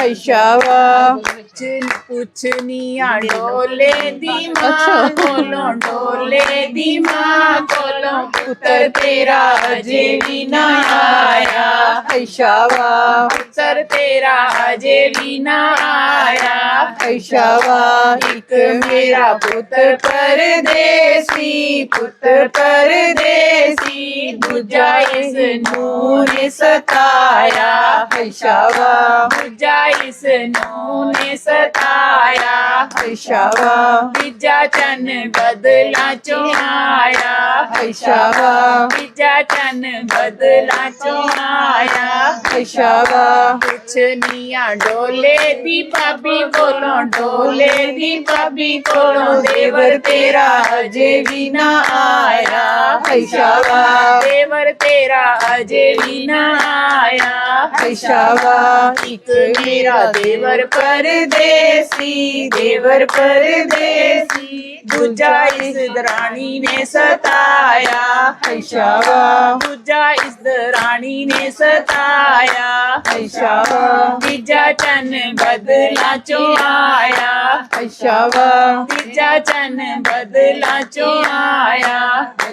S1: ਹੈ ਸ਼ਾਵਾ ਪੁੱਛ ਪੁੱਛਨੀਆਂ ਡੋਲੇ ਦੀ ਮਾਂ ਕੋਲੋਂ ਡੋਲੇ ਦੀ ਮਾਂ ਕੋਲੋਂ ਪੁੱਤਰ ਤੇਰਾ ਅਜੇ ਵੀ ਨਾ ਆਇਆ। ਹੈ ਸ਼ਾਵਾ ਪੁੱਤਰ ਤੇਰਾ ਅਜੇ ਵੀ ਨਾ ਆਇਆ। ਹੈ ਸ਼ਾਵਾ ਇੱਕ ਮੇਰਾ ਪੁੱਤਰ ਪਰਦੇਸੀ ਪੁੱਤਰ ਪਰਦੇਸੀ ਦੂਜਾ ਇਸ ਨੂੰ ਨੇ ਸਤਾਇਆ ਹੈ ਸ਼ਾਵਾ ਦੂਜਾ ਇਸ ਨੂੰ ਨੇ ਸਤਾਇਆ ਹੈ ਸ਼ਾਵਾ ਤੀਜਾ ਚੰਨ ਬਦਲਾ ਚੋਂ ਆਇਆ ਹੈ ਸ਼ਾਵਾ ਤੀਜਾ ਚੰਨ ਬਦਲਾ ਚੋਂ ਆਇਆ ਹੈ ਸ਼ਾਵਾ ਕੁਛ ਨੀਆਂ ਡੋਲੇ ਦੀ ਭਾਬੀ ਕੋਲੋਂ ਡੋਲੇ ਦੀ ਭਾਬੀ ਕੋਲੋਂ ਦੇਵਰ ਤੇਰਾ ਅਜੇ ਵੀ ਨਾ ਆਇਆ। ਹੈ ਸ਼ਾਵਾ ਦੇਵਰ ਤੇਰਾ ਅਜੇ ਵੀ ਨਾ ਆਇਆ। ਹੈ ਸ਼ਾਵਾ ਇੱਕ ਮੇਰਾ ਦੇਵਰ ਪਰਦੇਸੀ ਦੇਵਰ ਪਰਦੇਸੀ ਦੂਜਾ ਇਸ ਦਰਾਣੀ ਨੇ ਸਤਾਇਆ। ਹੈ ਸ਼ਾਵਾ ਦੂਜਾ ਇਸ ਦਰਾਣੀ ਨੇ ਸਤਾਇਆ। ਹੈ ਸ਼ਾਵਾ ਤੀਜਾ ਚੰਨ ਬਦਲਾ ਚੋਂ ਆਇਆ। ਹੈ ਸ਼ਾਵਾ ਤੀਜਾ ਚੰਨ ਬਦਲਾ ਚੋਂ ਆਇਆ ਹੈ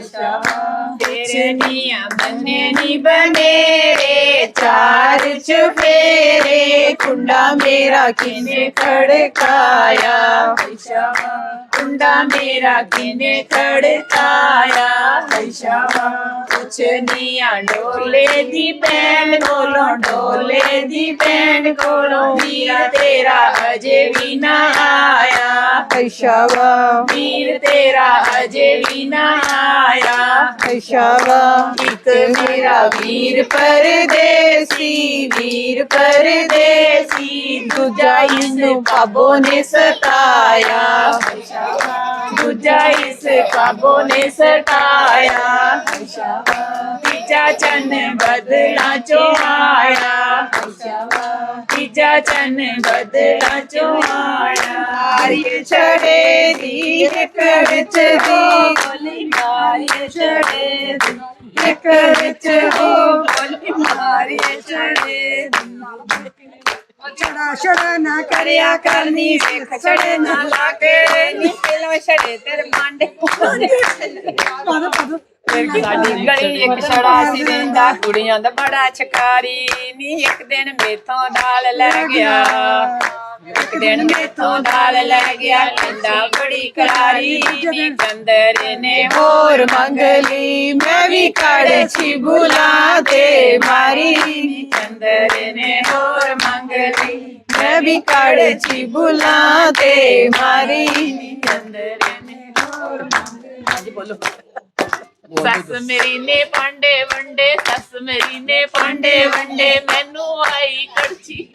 S1: ਤੇਰੇ ਨੀਆਂ ਬੰਨੇ ਨੀ ਬਨੇਰੇ ਚਾਰ ਚਫੇਰੇ ਕੁੰਡਾ ਮੇਰਾ ਕਿਨੇ ਖੜਕਾਇਆ ਹੈ ਸ਼ਾਵਾ ਕੁੰਡਾ
S12: ਮੇਰਾ ਕਿਨੇ ਖੜਕਾਇਆ ਹੈ ਸ਼ਾਵਾ ਕੁਛ ਨੀਆਂ ਡੋਲੇ ਦੀ ਭੈਣ ਕੋਲੋਂ ਡੋਲੇ ਦੀ ਭੈਣ ਕੋਲੋਂ ਵੀਰ ਤੇਰਾ ਅਜੇ ਵੀ ਨਾ ਆਇਆ।
S1: ਐਸ਼ਾਵਾ
S12: ਵੀਰ ਤੇਰਾ ਅਜੇ ਵੀ ਨਾ ਆਇਆ।
S1: ਐਸ਼ਾਵਾ
S12: ਇੱਕ ਮੇਰਾ ਵੀਰ ਪਰਦੇਸੀ ਵੀਰ ਪਰਦੇਸੀ ਦੂਜਾ ਇਸ ਕਾਬੋ ਨੇ ਸਤਾਇਆ। ਦੂਜਾ ਇਸ ਕਾਬੋ ਨੇ ਸਤਾਇਆ। ਤੀਜਾ ਚੰਨ ਬਦਲਾ ਚੋਂ ਆਇਆ ਤੀਜਾ ਚੰਨ ਬਦਲਾ ਚੋਂ ਆਇਆ ਆਰੀਏ ਛੜੇ ਦੀ ਇੱਕ ਵਿੱਚ ਦੀ ਗੋਲੀ ਮਾਰੀਏ ਛੜੇ ਦੀ ਇੱਕ ਵਿੱਚ ਹੋ ਗੋਲੀ ਮਾਰੀਏ ਛੜੇ ਛੜਾ ਛੜਾ ਨਾ ਕਰਿਆ ਕਰਨੀ ਸਿੱਖ ਛੜੇ ਨਾ ਲਾਗੇ ਨੀ ਫਿਲਮ ਛੜੇ ਤੇਰੇ ਮਾਂਡੇ ਸਾਡੀ ਗਲੀ ਇੱਕ ਛੜਾ ਸੀ ਰਹਿੰਦਾ ਕੁੜੀਆਂ ਦਾ ਬੜਾ ਛਕਾਰੀ ਨੀ ਇੱਕ ਦਿਨ ਮੇਥੋਂ ਦਾਲ ਲੈ ਗਿਆ। ਇੱਕ ਦਿਨ ਮੇਥੋਂ ਦਾਲ ਲੈ ਗਿਆ। ਕਹਿੰਦਾ ਬੜੀ ਕਰਾਰੀ ਨੀ ਚੰਦਰ ਨੇ ਹੋਰ ਮੰਗ ਲਈ। ਮੈਂ ਵੀ ਕਾੜੇ ਛੀ ਬੁਲਾ ਤੇ ਮਾਰੀ। ਨੀ ਚੰਦਰ ਨੇ ਹੋਰ ਮੰਗ ਲਈ। ਮੈਂ ਵੀ ਕਾੜੇ ਛੀ ਬੁਲਾ ਤੇ ਮਾਰੀ। ਨੀ ਚੰਦਰ ਨੇ ਹੋਰ ਮੰਗ ਲਈ। ਹਾਂਜੀ ਬੋਲੋ। ਸੱਸ ਮੇਰੀ ਨੇ ਪਾਂਡੇ ਵੰਡੇ ਸੱਸ ਮੇਰੀ ਨੇ ਪਾਂਡੇ ਵੰਡੇ ਮੈਨੂੰ ਆਈ ਕੜਛੀ।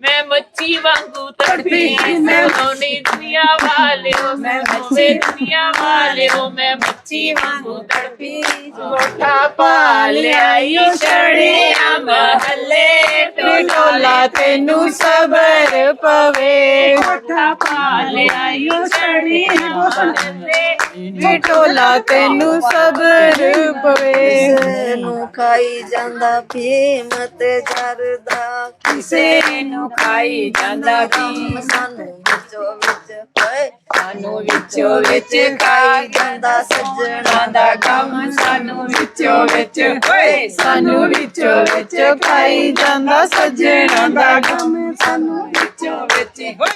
S12: ਮੈਂ ਮੱਛੀ ਵਾਂਗੂ ਤੜਪੀ ਮੈਂ ਲੋਨੀ ਦੁਨੀਆ ਵਾਲਿਓ ਮੈਂ ਮੱਛੀ ਦੁਨੀਆ ਵਾਲਿਓ ਮੈਂ ਮੱਛੀ ਵਾਂਗੂ ਤੜਪੀ ਕੋਠਾ ਪਾ ਲਿਆਈ ਛੜਿਆ ਮਹੱਲੇ ਟੋਲਾ ਤੈਨੂੰ ਸਬਰ ਪਵੇ। ਕੋਠਾ ਪਾ ਲਿਆਈ ਛੜਿਆ ਮਹੱਲੇ ਟੋਲਾ ਤੈਨੂੰ ਸਬਰ ਪਵੇ।
S9: ਨੂੰ ਖਾਈ ਜਾਂਦਾ ਫੀਮਤ ਜਰਦਾ
S12: ਕਿਸੇ ਨੂੰ ਖਾਈ ਜਾਂਦਾ ਕੀ?
S9: ਸਾਨੂੰ ਵਿੱਚੋਂ ਵਿੱਚ ਹੋਏ
S12: ਸਾਨੂੰ ਵਿੱਚੋਂ ਵਿੱਚ ਖਾਈ ਜਾਂਦਾ, ਸੱਜਣਾ ਦਾ ਕੰਮ ਸਾਨੂੰ ਵਿੱਚੋਂ ਵਿੱਚ। ਹੋਏ ਸਾਨੂੰ ਵਿੱਚੋਂ ਵਿੱਚ ਖਾਈ ਜਾਂਦਾ, ਸੱਜਣਾ ਦਾ ਕੰਮ ਸਾਨੂੰ ਵਿੱਚੋਂ ਵਿੱਚ। ਹੋਏ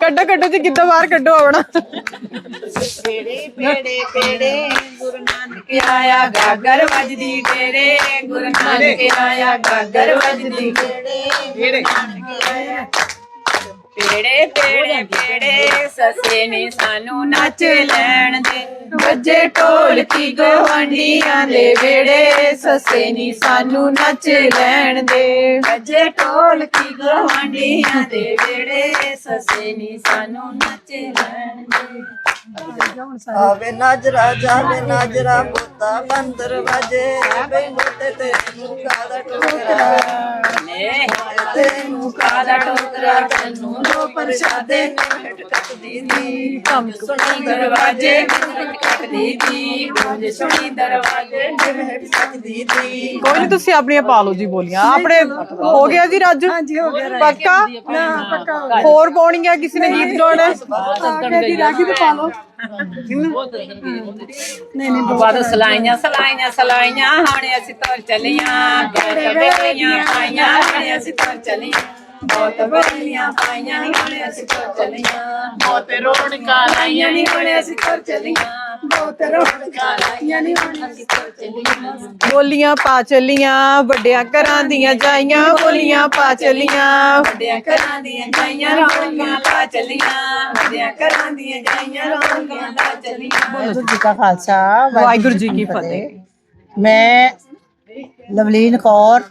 S1: ਕੱਢੋ ਕੱਢੋ ਜੀ, ਕਿੱਦਾਂ ਬਾਹਰ ਕੱਢੋ ਆਉਣਾ
S12: ਪੇੜੇ ਪੇੜੇ ਪੇੜੇ, ਗੁਰੂ ਨਾਨਕ ਆਇਆ, ਗਾਗਰ ਵੱਜਦੀ ਡੇਰੇ। ਗੁਰੂ ਨਾਨਕ ਆਇਆ, ਗਾਗਰ ਵੱਜਦੀ ਡੇਰੇ। ਪੇੜੇ ਪੇੜੇ ਪੇੜੇ, ਸੱਸੇ ਨੇ ਸਾਨੂੰ ਨੱਚ ਲੈਣ ਦੇ। ਵੱਜੇ ਢੋਲ ਕੀ ਗਵਾਂਡੀਆਂ ਦੇ ਵੇੜੇ ਸੱਸੇ ਨੇ ਸਾਨੂੰ ਨੱਚ ਲੈਣ ਦੇ। ਢੋਲਕੀ ਗਵਾਂਡੀਆਂ ਦੇ ਵੇੜੇ ਸੱਸੇ ਨੀ ਸਾਨੂੰ ਨੱਚ ਲੈਣ ਦੇ
S9: ਆਵੇ ਨਾਜਰਾ ਜਾਵੇ ਨਾਜਰਾ ਬੋਤਾ ਬੰਦਰ ਵਜੇ। ਬੇ ਮੋਟੇ ਤੇ ਮੁਕਾ ਦਾ ਟੋਕਰਾ।
S12: ਨੇ ਤੈਨੂੰ ਕਾਲਾ ਟੋਕਰਾ ਤੈਨੂੰ ਦੋ ਪ੍ਰਸ਼ਾਦੇ ਮਿੰਟ ਕੱਟਦੀ ਦੀ। ਕੰਮ ਸੁਣੀ ਦਰਵਾਜੇ ਮਿੰਟ ਕੱਟਦੀ ਦੀ। ਗੂੰਜ ਸੁਣੀ ਦਰਵਾਜੇ ਮਿੰਟ ਕੱਟਦੀ ਦੀ।
S1: ਕੋਈ ਨਹੀਂ ਤੁਸੀਂ ਆਪਣੀਆਂ ਪਾ ਲਓ ਜੀ ਬੋਲੀਆਂ। ਆਪਣੇ ਹੋ ਗਿਆ ਜੀ ਰਾਜੂ? ਹਾਂਜੀ ਹੋ ਗਿਆ ਪੱਕਾ? ਨਾ ਪੱਕਾ ਹੋਰ ਪਾਉਣੀ ਆ ਕਿਸੇ ਨੇ ਗੀਤ ਗਾਉਣਾ?
S5: ਦੀ ਰਾਗੀ ਤੇ ਪਾ ਲਓ।
S12: ਬਾਦ ਸਲਾਈਆਂ ਸਲਾਈਆਂ ਸਲਾਈਆਂ ਹੁਣ ਅਸੀਂ ਤੁਰ ਚੱਲੀਆਂ ਬਹੁਤ ਬੇਲੀਆਂ ਪਾਈਆਂ ਹੁਣ ਅਸੀਂ ਤੁਰ ਚੱਲੀਆਂ ਬਹੁਤ ਬੇਲੀਆਂ ਪਾਈਆਂ ਹੁਣ ਅਸੀਂ ਤੁਰ ਚੱਲੀਆਂ ਬਹੁਤ ਰੌਣਕਾਂ ਲਾਈਆਂ ਨੀ। ਹੁਣ ਅਸੀਂ ਤੁਰ ਚੱਲੀਆਂ
S1: ਬੋਲੀਆਂ ਪਾ ਚੱਲੀਆਂ ਵੱਡਿਆਂ ਘਰਾਂ ਦੀਆਂ ਜਾਈਆਂ ਬੋਲੀਆਂ ਪਾ ਚੱਲੀਆਂ।
S12: ਵੱਡਿਆਂ ਘਰਾਂ ਦੀਆਂ ਜਾਈਆਂ ਰੌਣਕਾਂ ਲਾ ਚੱਲੀਆਂ। ਵੱਡਿਆਂ ਘਰਾਂ ਦੀਆਂ ਜਾਈਆਂ ਰੌਣਕਾਂ ਲਾ ਚੱਲੀਆਂ।
S7: ਵਾਹਿਗੁਰੂ ਜੀ ਕਾ ਖਾਲਸਾ
S1: ਵਾਹਿਗੁਰੂ ਜੀ ਕੀ ਫਤਿਹ।
S7: ਮੈਂ ਲਵਲੀਨ ਕੌਰ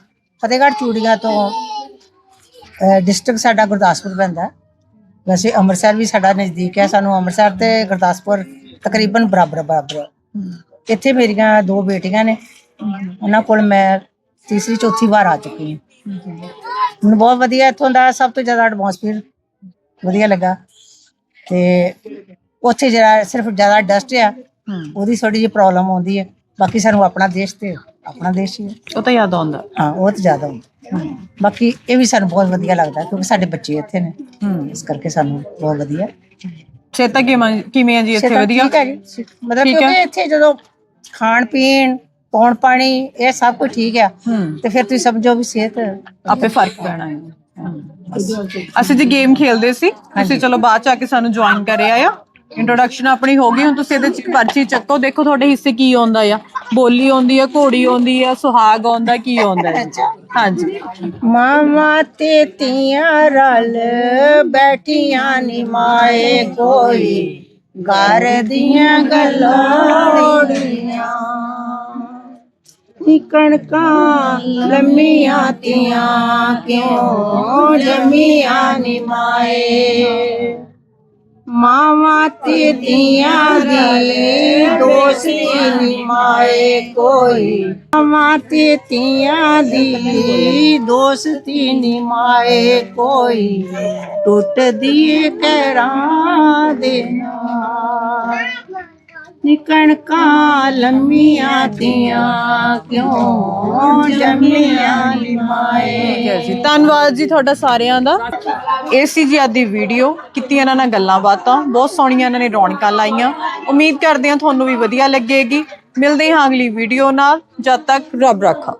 S7: ਫਤਿਹਗੜ੍ਹ ਚੂੜੀਆਂ ਤੋਂ ਡਿਸਟ੍ਰਿਕਟ ਸਾਡਾ ਗੁਰਦਾਸਪੁਰ ਪੈਂਦਾ। ਵੈਸੇ ਅੰਮ੍ਰਿਤਸਰ ਵੀ ਸਾਡਾ ਨਜ਼ਦੀਕ ਹੈ। ਸਾਨੂੰ ਅੰਮ੍ਰਿਤਸਰ ਤੇ ਗੁਰਦਾਸਪੁਰ ਤਕਰੀਬਨ ਬਰਾਬਰ ਬਰਾਬਰ। ਇੱਥੇ ਮੇਰੀਆਂ ਦੋ ਬੇਟੀਆਂ ਨੇ। ਉਹਨਾਂ ਕੋਲ ਮੈਂ ਤੀਸਰੀ ਚੌਥੀ ਵਾਰ ਆ ਚੁੱਕੀ ਹਾਂ। ਮੈਨੂੰ ਬਹੁਤ ਵਧੀਆ ਇੱਥੋਂ ਦਾ ਸਭ ਤੋਂ ਜ਼ਿਆਦਾ ਐਟਮੋਸਫੀਅਰ ਵਧੀਆ ਲੱਗਾ। ਤੇ ਉੱਥੇ ਜਿਹੜਾ ਸਿਰਫ ਜ਼ਿਆਦਾ ਡਸਟ ਆ ਉਹਦੀ ਥੋੜੀ ਜਿਹੀ ਪ੍ਰੋਬਲਮ ਆਉਂਦੀ ਹੈ ਬਾਕੀ ਸਾਨੂੰ ਆਪਣਾ ਦੇਸ਼ ਤੇ ਆਪਣਾ ਦੇਸ਼ ਹੀ
S1: ਉਹ ਤਾਂ ਯਾਦ ਆਉਂਦਾ।
S7: ਹਾਂ ਉਹ ਤਾਂ ਜ਼ਿਆਦਾ ਹੁੰਦਾ ਬਾਕੀ ਇਹ ਵੀ ਸਾਨੂੰ ਬਹੁਤ ਵਧੀਆ ਲੱਗਦਾ ਕਿਉਂਕਿ ਸਾਡੇ ਬੱਚੇ ਇੱਥੇ ਨੇ। ਇਸ ਕਰਕੇ ਸਾਨੂੰ ਬਹੁਤ ਵਧੀਆ।
S1: ਸੇਤਾ ਕਿਵੇਂ ਕਿਵੇਂ ਆ ਜੀ ਇੱਥੇ?
S7: ਸਿਹਤਾਂ
S1: ਵਧੀਆ?
S7: ਠੀਕ। ਮਤਲਬ
S1: ਠੀਕ ਹੈ।
S7: ਕਿਉਂਕਿ ਇੱਥੇ ਜਦੋਂ ਖਾਣ ਪੀਣ ਪੌਣ ਪਾਣੀ ਇਹ ਸਭ ਕੁਝ ਠੀਕ ਆ।
S1: ਹੂੰ।
S7: ਤੇ ਫਿਰ ਤੁਸੀਂ ਸਮਝੋ ਵੀ ਸਿਹਤ
S1: ਆਪੇ ਫ਼ਰਕ ਪੈਣਾ ਹੈ। ਅਸੀਂ ਜੀ ਗੇਮ ਖੇਲਦੇ ਸੀ। ਤੁਸੀਂ ਚਲੋ ਬਾਅਦ ਚ ਆ ਕੇ ਸਾਨੂੰ ਜੁਆਇਨ ਕਰਿਆ ਆ। ਇੰਟਰੋਡਕਸ਼ਨ ਆਪਣੀ ਹੋ ਗਈ ਹੁਣ ਤੁਸੀਂ ਇਹਦੇ ਚ ਪਰਚੀ ਚੱਕੋ ਦੇਖੋ ਤੁਹਾਡੇ ਹਿੱਸੇ ਕੀ ਆਉਂਦਾ ਆ। ਬੋਲੀ ਆਉਂਦੀ ਆ ਘੋੜੀ ਆਉਂਦੀ ਆ ਸੁਹਾਗ ਆਉਂਦਾ ਕੀ ਆਉਂਦਾ ਹੈ ਹਾਂਜੀ।
S3: ਮਾਮਾ ਤੇ ਤੀਆਂ ਰਲ ਬੈਠੀਆਂ ਨਿਮਾਏ ਕੋਈ। ਘਰ ਦੀਆਂ ਗੱਲੋੜੀਆਂ ਨੀ ਕਣਕਾਂ ਲੰਮੀਆਂ ਤੀਆਂ ਕਿਉਂ ਜਮੀਆਂ ਨਿਮਾਏ ਮਾਵਾਂ ਤੇ ਧੀਆਂ ਦੀ ਦੋਸਤੀ ਨਿਮਾਏ ਕੋਈ। ਮਾਵਾਂ ਤੇ ਧੀਆਂ ਦੀ ਦੋਸਤੀ ਨਿਮਾਏ ਕੋਈ। ਟੁੱਟਦੀ ਏ ਕਹਿਰਾਂ ਦੇ ਨਾਲ। ਨਿਕਣਕਾਂ ਲੰਮੀਆਂ ਤੀਆਂ, ਕਿਉਂ ਜਮੀਆਂ ਨਿਮਾਏ
S1: ਜੀ। ਧੰਨਵਾਦ ਜੀ ਤੁਹਾਡਾ ਸਾਰਿਆਂ ਦਾ। ਇਹ ਸੀ ਜੀ ਅੱਜ ਦੀ ਵੀਡੀਓ। ਕੀਤੀਆਂ ਇਹਨਾਂ ਨਾਲ ਗੱਲਾਂ ਬਾਤਾਂ। ਬਹੁਤ ਸੋਹਣੀਆਂ ਇਹਨਾਂ ਨੇ ਰੌਣਕਾਂ ਲਾਈਆਂ। ਉਮੀਦ ਕਰਦੇ ਹਾਂ ਤੁਹਾਨੂੰ ਵੀ ਵਧੀਆ ਲੱਗੇਗੀ। ਮਿਲਦੇ ਹਾਂ ਅਗਲੀ ਵੀਡੀਓ ਨਾਲ। ਜਦ ਤੱਕ ਰੱਬ ਰੱਖਾ।